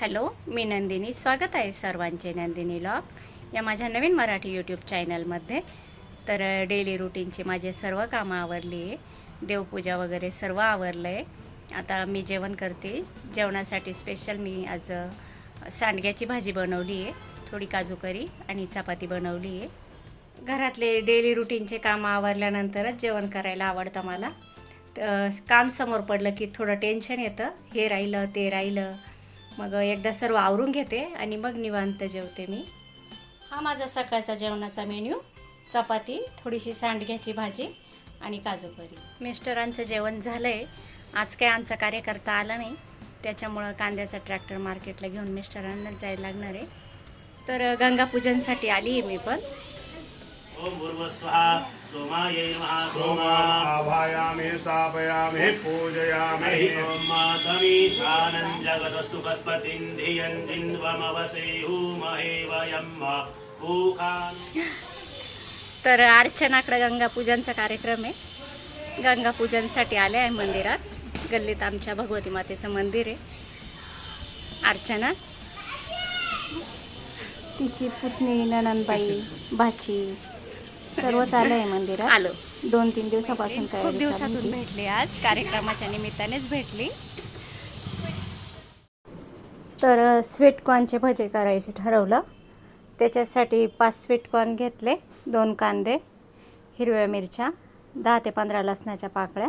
Hello मी नंदिनी. स्वागत आहे सर्वांचे नंदिनी लॉग या माझ्या नवीन मराठी यूट्यूब चॅनलमध्ये तर डेली रुटीनची माझे सर्व कामं आवरली आहे. देवपूजा वगैरे सर्व आवरलं आहे आता मी जेवण करते. जेवणासाठी स्पेशल मी आज सांडग्याची भाजी बनवली आहे. थोडी काजू करी आणि चपाती बनवली आहे. घरातले डेली रुटीनचे कामं आवरल्यानंतरच जेवण करायला आवडतं मला. काम समोर पडलं की थोडं टेन्शन येतं. हे राहिलं ते राहिलं. मग एकदा सर्व आवरून घेते आणि मग निवांत जेवते मी. हा माझा सकाळचा जेवणाचा मेन्यू. चपाती थोडीशी सांडग्याची भाजी आणि काजू करी. मिस्टरांचं जेवण झालं आहे आज काय आमचा कार्यकर्ता आला नाही. त्याच्यामुळं कांद्याचा ट्रॅक्टर मार्केटला घेऊन मिस्टरांनाच जायला लागणार आहे. तर गंगापूजनसाठी आली आहे मी पण. ओम सोमायै सोमा आभायामि स्थापयामि पूजयामि. ओम मातमीशानं जगदस्तु कस्पतिं धियं जिन्वमवसेयुमहे वयं पूकान् तर अर्चनाकडे गंगापूजनचा कार्यक्रम आहे. गंगापूजनसाठी आले आहे मंदिरात. गल्लीत आमच्या भगवती मातेचं मंदिर आहे. अर्चना. तिची पुतणी ननंदबाई भाची सर्वच आलं आहे मंदिरात. आलो. दोन तीन दिवसापासून खूप दिवसातून भेटली आज. कार्यक्रमाच्या निमित्तानेच भेटली. तर स्वीटकॉर्नचे भजे करायचे ठरवलं. त्याच्यासाठी पाच स्वीटकॉर्न घेतले दोन कांदे हिरव्या मिरच्या दहा ते पंधरा लसणाच्या पाकळ्या.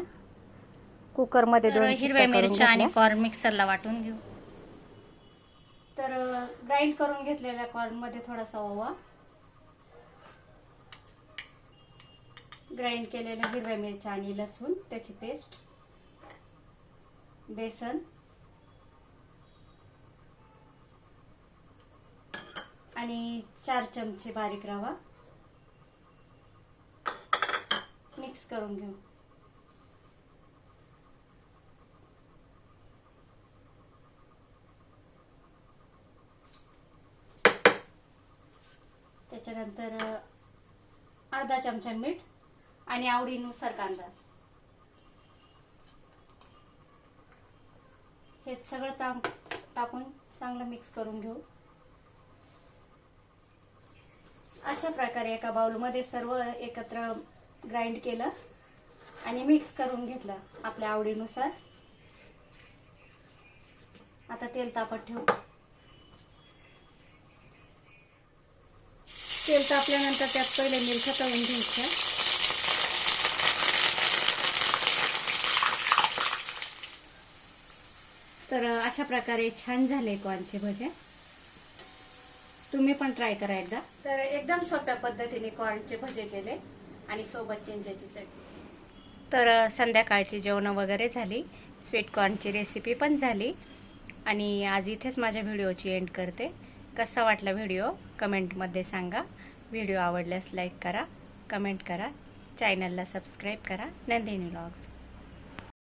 कुकरमध्ये दोन हिरव्या मिरच्या आणि कॉर्न मिक्सरला वाटून घेऊ. तर ग्राइंड करून घेतलेल्या कॉर्नमध्ये थोडासा ओवा. ग्राइंड केलेल्या हिरव्या मिरच्या आणि लसूण त्याची पेस्ट बेसन. आणि चार चमचे बारीक रवा. मिक्स करून घेऊ. त्याच्यानंतर अर्धा चमचा मीठ आणि आवडीनुसार कांदा. हे सगळं चांग टाकून चांगलं मिक्स करून घेऊ. अशा प्रकारे एका बाउलमध्ये सर्व एकत्र ग्राइंड केलं आणि मिक्स करून घेतलं आपल्या आवडीनुसार. आता तेल तापत ठेवू. तेल तापल्यानंतर त्यात पहिले मिरच्या तळून घ्यायच्या तर अशा प्रकारे छान झाले कॉनचे भजे. तुम्ही पण ट्राय करा एकदा. तर एकदम सोप्या पद्धतीने कॉर्नचे भजे केले आणि सोबत चिंचेची चटणी. तर संध्याकाळची जेवणं वगैरे झाली. स्वीट कॉर्नची रेसिपी पण झाली. आणि आज इथेच माझ्या व्हिडिओची एंड करते. कसा वाटला व्हिडिओ? कमेंटमध्ये सांगा. व्हिडिओ आवडल्यास लाईक करा. कमेंट करा. चॅनलला सबस्क्राईब करा. नंदिनी व्लॉग्स